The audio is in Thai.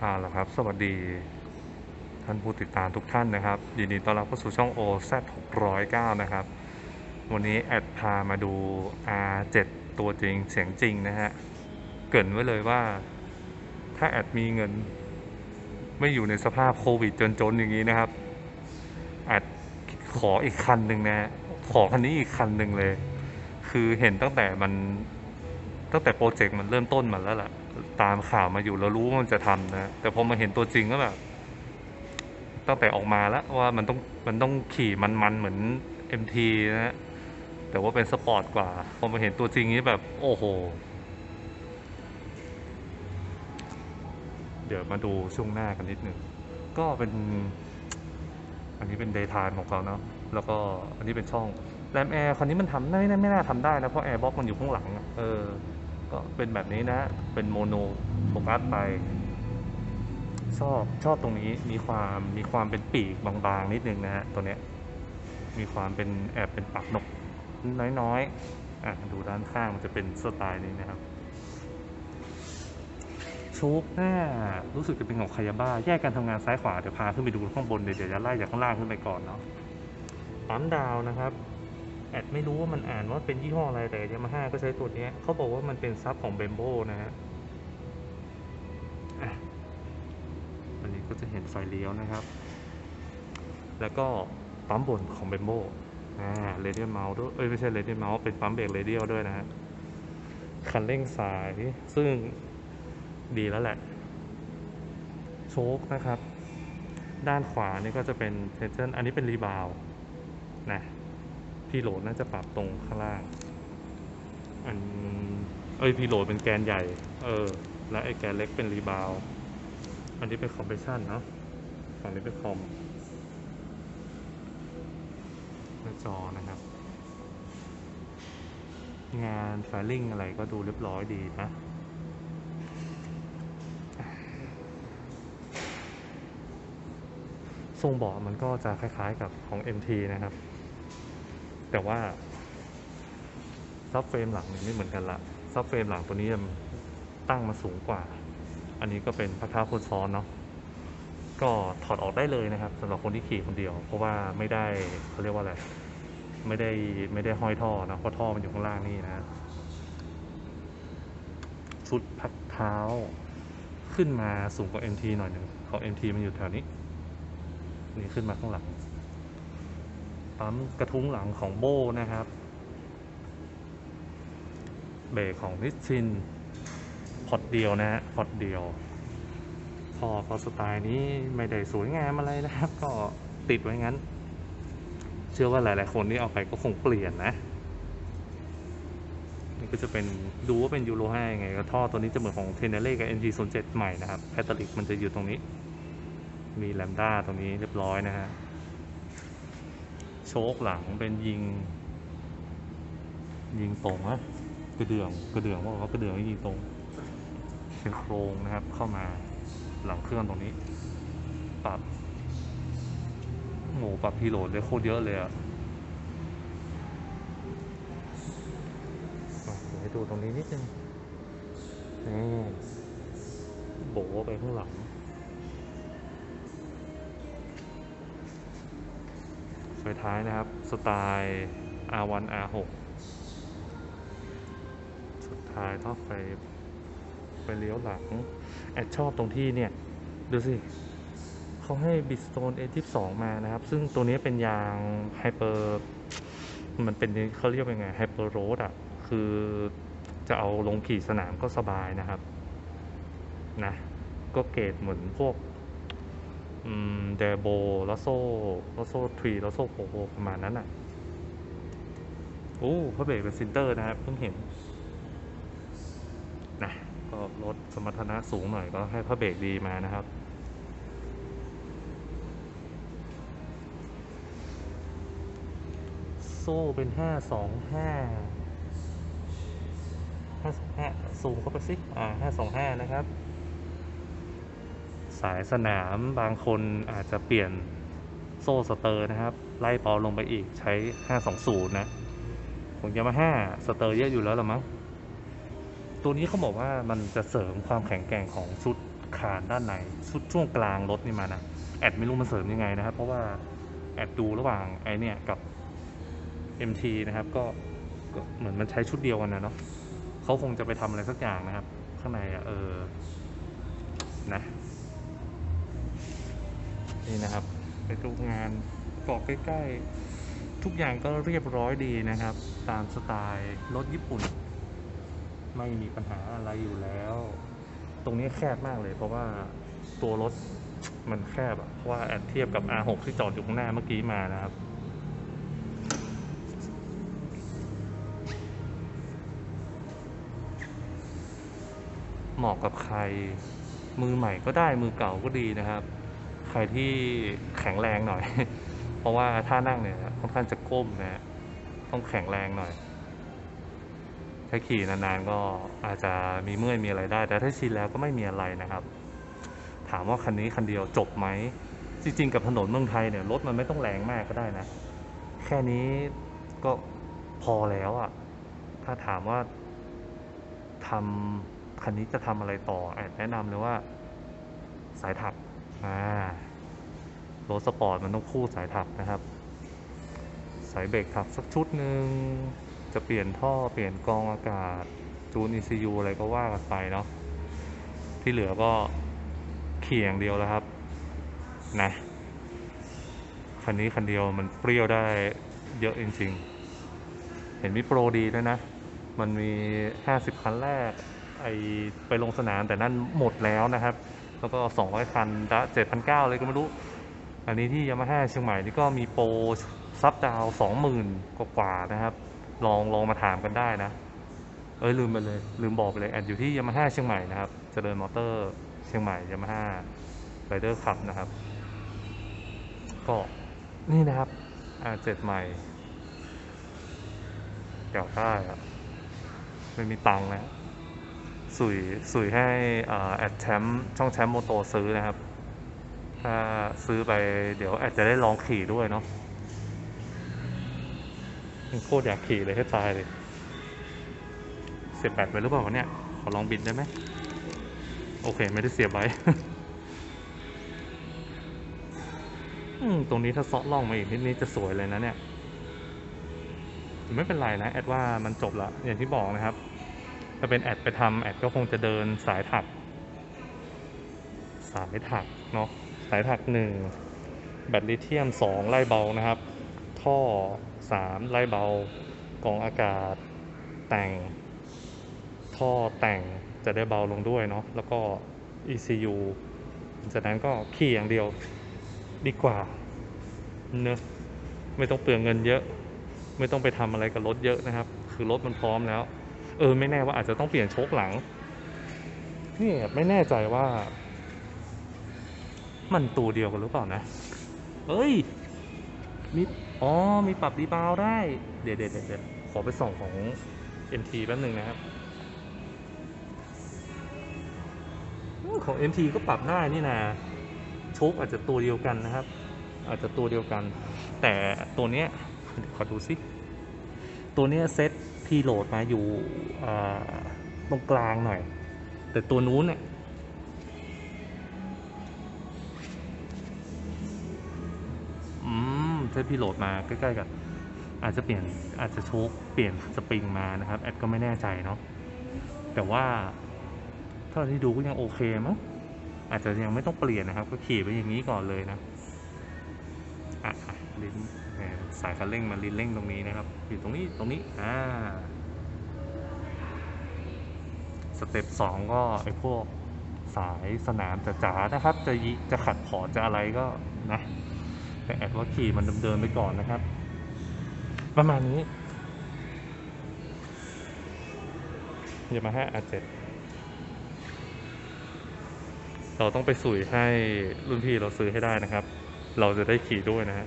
เอาละครับ สวัสดี ท่านผู้ติดตามทุกท่านนะครับ ยินดีต้อนรับเข้าสู่ช่อง o z 609นะครับ วันนี้แอดพามาดู R7 ตัวจริงเสียงจริงนะฮะ เกรินไว้เลยว่า ถ้าแอดมีเงิน ไม่อยู่ในสภาพโควิดจนๆอย่างนี้นะครับแอดขออีกคันหนึ่งนะฮะขอคันนี้อีกคันหนึ่งเลย คือเห็นตั้งแต่มันตั้งแต่โปรเจกต์มันเริ่มต้นมาแล้วล่ะ ตามข่าวมาอยู่เรารู้ว่ามันจะทำนะ แต่พอมาเห็นตัวจริงก็แบบตั้งแต่ออกมาแล้วว่ามันต้องมันต้องขี่มันๆเหมือน MT นะฮะแต่ว่าเป็นสปอร์ตกว่า พอมาเห็นตัวจริงนี้แบบ โอ้โห เดี๋ยวมาดูช่วงหน้ากันนิดหนึ่งก็เป็น อันนี้เป็นเดย์ไทม์ของเขาเนาะแล้วก็อันนี้เป็นช่องแรมแอร์คันนี้มันทำไม่ไม่น่าทำได้นะ เพราะแอร์บ็อกมันอยู่ข้างหลังอะเออ ก็เป็นแบบนี้นะ เป็นโมโนโฟกัสไป ชอบชอบตรงนี้มีความมีความเป็นปีกบางๆ นิดนึงนะฮะตัวเนี้ยมีความเป็นแอบเป็นปักนกน้อยๆอะดูด้านข้างมันจะเป็นสไตล์นี้นะครับโชคหน้ารู้สึกจะเป็นของคายาบ้า แยกกันทำงานซ้ายขวา เดี๋ยวพาขึ้นไปดูข้างบนเดี๋ยวเดี๋ยวจะไล่จากข้างล่างขึ้นไปก่อนเนาะปั๊มดาวนะครับ แอดไม่รู้ว่ามันอ่านว่าเป็นยี่ห้ออะไรแต่ยามาฮ่าก็ใช้ตัวนี้เขาบอกว่ามันเป็นซับของเบมโบนะฮะอันนี้ก็จะเห็นไฟเลี้ยวนะครับ แล้วก็ปั๊มบนของเบมโบอ่าเรเดียลเมาส์ด้วยเอ้ยไม่ใช่เรเดียลเมาส์เป็นปั๊มเบรกเรเดียลด้วยนะฮะคันเร่งสายซึ่งดีแล้วแหละ โชคนะครับ ด้านขวานี่ก็จะเป็นเทนเจนอันนี้เป็นรีบาวนะ พีโหลดน่าจะปรับตรงข้างล่าง อัน เอ้ยพีโหลดเป็นแกนใหญ่ เออ แล้วไอ้แกนเล็กเป็นรีบาวด์อันนี้เป็นคอมเพรสชันเนาะฝั่งนี้เป็นคอมหน้าจอนะครับ งานไฟลิ่งอะไรก็ดูเรียบร้อยดีนะทรงเบาะมันก็จะคล้ายๆกับของ MT นะครับ แต่ว่าซับเฟรมหลังนี่ไม่เหมือนกันละซับเฟรมหลังตัวนี้มันตั้งมาสูงกว่า อันนี้ก็เป็นพักเท้าคนซ้อนเนาะก็ถอดออกได้เลยนะครับสำหรับคนที่ขี่คนเดียว เพราะว่าไม่ได้เขาเรียกว่าอะไรไม่ได้ไม่ได้ห้อยท่อนะเพราะท่อมันอยู่ข้างล่างนี่นะชุดพักเท้าขึ้นมาสูงกว่า MT หน่อยหนึ่งของ MT มันอยู่แถวนี้ นี่ขึ้นมาข้างหลัง ปั๊มกระทุ้งหลังของโบนะครับ เบรกของนิชชินพอดเดียวนะฮะพอดเดียว พอพอสไตล์นี้ไม่ได้สวยงามอะไรนะครับ ก็ติดไว้งั้น เชื่อว่าหลาย ๆ คนที่เอาไปก็คงเปลี่ยนนะนี่ก็จะเป็นดูว่าเป็นยูโร5ยังไงก็ท่อตัวนี้จะเหมือนของเทเนเล่กับ NG07 ใหม่นะครับแพตลิกมันจะอยู่ตรงนี้ มีแลมด้าตรงนี้เรียบร้อยนะฮะ โชคหลังเป็นยิง ยิงตรงนะกระเดื่องกระเดื่องว่าเขากระเดื่องยิงตรงเป็นโครงนะครับเข้ามาหลังเครื่องตรงนี้ ปรับโหปรับพีโหลดได้โคตรเยอะเลยอะ่ะเดี๋ยวให้ดูตรงนี้นิดนึงนี่โบไปข้างหลัง ไฟท้ายนะครับ สไตล์ R1 R6 สุดท้ายท่อไฟไปเลี้ยวหลัง แอดชอบตรงที่เนี่ย ดูสิเขาให้ Bridgestone A22 มานะครับ ซึ่งตัวนี้เป็นยางไฮเปอร์มันเป็นเขาเรียกว่าไงไฮเปอร์โรดอะ คือจะเอาลงขี่สนามก็สบายนะครับ นะ ก็เกรดเหมือนพวก เดโบลอโซลอโซทรีลอโซโปโประมาณนั้นอะโอ้พระเบรกเป็นซินเตอร์นะครับเพิ่งเห็นนะก็รถสมรรถนะสูงหน่อยก็ให้พระเบรกดีมานะครับโซ่เป็นห้าสองห้าห้าห้าสูงเข้าไปสิอ่าห้าสองห้านะครับ สายสนามบางคนอาจจะเปลี่ยนโซ่สเตอร์นะครับ ไล่ปอลงไปอีกใช้ 520 นะของยามาฮ่าสเตอร์เยอะอยู่แล้วหรอมั้งตัวนี้เขาบอกว่ามันจะเสริมความแข็งแกร่งของชุดคานด้านในชุดช่วงกลางรถนี่มานะแอดไม่รู้มันเสริมยังไงนะครับ เพราะว่าแอดดูระหว่างไอเนี่ยกับ MT นะครับก็ก็เหมือนมันใช้ชุดเดียวกันนะเนาะเขาคงจะไปทำอะไรสักอย่างนะครับ ข้างในอะเออนะ นี่นะครับ ไปดูงานเกาะใกล้ๆ ทุกอย่างก็เรียบร้อยดีนะครับ ตามสไตล์รถญี่ปุ่น ไม่มีปัญหาอะไรอยู่แล้ว ตรงนี้แคบมากเลย เพราะว่าตัวรถมันแคบอะเพราะว่าแอดเทียบกับ R6 ที่จอดอยู่ข้างหน้าเมื่อกี้มานะครับเหมาะกับใคร มือใหม่ก็ได้มือเก่าก็ดีนะครับ ใครที่แข็งแรงหน่อย เพราะว่าท่านั่งเนี่ยค่อนข้างจะก้มนะฮะต้องแข็งแรงหน่อย ถ้าขี่นานๆก็อาจจะมีเมื่อยมีอะไรได้ แต่ถ้าชินแล้วก็ไม่มีอะไรนะครับ ถามว่าคันนี้คันเดียวจบไหมจริงๆกับถนนเมืองไทยเนี่ยรถมันไม่ต้องแรงมากก็ได้นะ แค่นี้ก็พอแล้วอะ่ะ ถ้าถามว่าทำคันนี้จะทำอะไรต่อแอบแนะนำเลยว่าสายถัก อ่ารถสปอร์ตมันต้องคู่สายถักนะครับ สายเบรกถักสักชุดหนึ่งจะเปลี่ยนท่อเปลี่ยนกรองอากาศจูน ECU อะไรก็ว่ากันไปเนาะที่เหลือก็เขี่ยงเดียวแล้วครับนะคันนี้คันเดียวมันเปรี้ยวได้เยอะจริงๆ เห็นมีโปรดีด้วยนะ มันมี 50 คันแรกไอไปลงสนามแต่นั่นหมดแล้วนะครับ แล้วก็200คันดะ7,900เลยก็ไม่รู้ อันนี้ที่ยามาฮ่าเชียงใหม่นี่ก็มีโปรซับดาวสองหมื่นกว่าๆนะครับ ลองลองมาถามกันได้นะ เอ้ยลืมไปเลย ลืมบอกไปเลยแอดอยู่ที่ยามาฮ่าเชียงใหม่นะครับ เจริญมอเตอร์เชียงใหม่ยามาฮ่าไรเดอร์คับนะครับ ก็นี่นะครับ R7 ใหม่เก่าได้อะไม่มีตังค์นะ สุยสุยให้อ่าแอดแชมป์ช่องแชมป์โมโตซื้อนะครับ ถ้าซื้อไปเดี๋ยวอาจจะได้ลองขี่ด้วยเนาะโคตรอยากขี่เลยให้ตายเลย เสียบแบตไปหรือเปล่าวะเนี่ย ขอลองบินได้ไหม โอเค ไม่ได้เสียบไว้ตรงนี้ถ้าเซาะล่องมาอีกนิดนี้จะสวยเลยนะเนี่ย ไม่เป็นไรนะ แอดว่ามันจบละอย่างที่บอกนะครับ ถ้าเป็นแอดไปทำแอดก็คงจะเดินสายถัก สายถักเนาะสายถักหนึ่งแบตลิเธียมสองไล่เบานะครับ ท่อสามไล่เบากรองอากาศแต่ง ท่อแต่งจะได้เบาลงด้วยเนาะแล้วก็ ECU จากนั้นก็ขี่อย่างเดียวดีกว่าเนอะไม่ต้องเปลืองเงินเยอะ ไม่ต้องไปทำอะไรกับรถเยอะนะครับ คือรถมันพร้อมแล้ว เออไม่แน่ว่าอาจจะต้องเปลี่ยนโชคหลังนี่ไม่แน่ใจว่า มันตัวเดียวกันหรือเปล่านะเอ้ยมีอ๋อมีปรับรีบาวได้ เดี๋ยวเดี๋ยวเดี๋ยวขอไปส่องของ MT แป๊บหนึ่งนะครับอืมของ MT ก็ปรับได้นี่นะโชคอาจจะตัวเดียวกันนะครับ อาจจะตัวเดียวกัน แต่ตัวเนี้ยขอดูซิตัวเนี้ยเซ็ต พีโหลดมาอยู่ตรงกลางหน่อย แต่ตัวนู้นเนี่ยอืมเซตพีโหลดมาใกล้ๆกับอาจจะเปลี่ยนอาจจะโชคเปลี่ยนสปริงมานะครับแอดก็ไม่แน่ใจเนาะแต่ว่าเท่าที่ดูก็ยังโอเคมั้งอาจจะยังไม่ต้องเปลี่ยนนะครับ ก็ขี่ไปอย่างนี้ก่อนเลยนะอะลิ้น สายคันเร่งมาลินเร่งตรงนี้นะครับ อยู่ตรงนี้ตรงนี้อ่าสเต็ปสองก็ไอ้พวกสายสนามจ๋าๆนะครับ จะยิจะขัดพอจะอะไรก็นะ แต่แอดว่าขี่มันเดิมๆไปก่อนนะครับ ประมาณนี้ยามาฮ่าอาเจ็ดเราต้องไปสุยให้รุ่นพี่เราซื้อให้ได้นะครับ เราจะได้ขี่ด้วยนะฮะ